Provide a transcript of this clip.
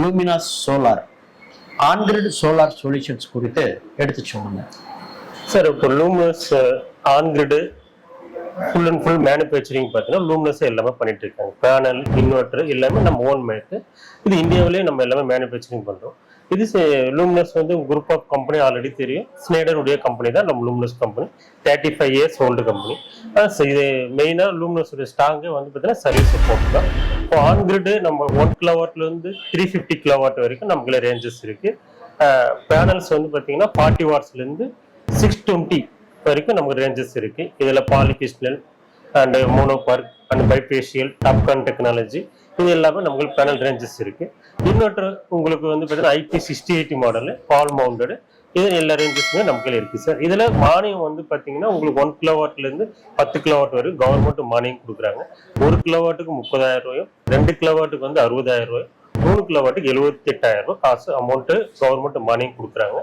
Luminous solar android solar solutions குறித்து எடுத்து சொல்லுங்க. சார் இப்போ Luminous on grid full and full manufacturing பார்த்தீங்கன்னா லூமினஸ் எல்லாமே பண்ணிட்டு இருக்காங்க. பேனல் இன்வெர்டர் எல்லாமே நம்ம ஓன் மேக்கு இது இந்தியாவிலேயே நம்ம எல்லாமே மேனுஃபேக்சரிங் பண்ணுறோம் இது லூம்னஸ் வந்து குரூப் ஆஃப் கம்பெனி ஆல்ரெடி தெரியும். ஸ்னேடருடைய கம்பெனி தான் நம்ம Luminous company thirty five years old company இது மெயினாக லூமினஸோட ஸ்டாங்கே வந்து பார்த்தீங்கன்னா சர்வீஸ் சப்போர்ட் தான். இப்போ ஆன்கிரிடு நம்ம ஒன் கிலோவாட்லேருந்து த்ரீ ஃபிஃப்டி கிலோவாட் வரைக்கும் நமக்குள்ள ரேஞ்சஸ் இருக்குது பேனல்ஸ் வந்து பார்த்தீங்கன்னா ஃபார்ட்டி வாட்ஸ்லேருந்து சிக்ஸ் டுவெண்ட்டி வரைக்கும் நமக்கு ரேஞ்சஸ் இருக்கு. இதில் polycrystalline and mono PERC and bifacial TOPCon technology இது எல்லாமே நமக்கு பேனல் ரேஞ்சஸ் இருக்கு. இன்னொரு உங்களுக்கு வந்து பார்த்தீங்கன்னா IP sixty eighty model pole mounted இது எல்லா ரேஞ்சஸுமே நமக்கு இருக்கு சார் இதுல மானியம் வந்து பாத்தீங்கன்னா உங்களுக்கு ஒன் கிலோவாட்ல இருந்து பத்து கிலோவாட் வரைக்கும் கவர்மெண்ட் மானியம் கொடுக்குறாங்க. ஒரு கிலோவாட்டுக்கு முப்பதாயிரம் ரூபாயும் ரெண்டு கிலோவாட்டுக்கு வந்து அறுபதாயிரம் ரூபாயும் மூணு கிலோவாட்டுக்கு எழுபத்தி எட்டாயிரம் ரூபாய் காசு அமௌண்ட் கவர்மெண்ட் மானியம் கொடுக்குறாங்க.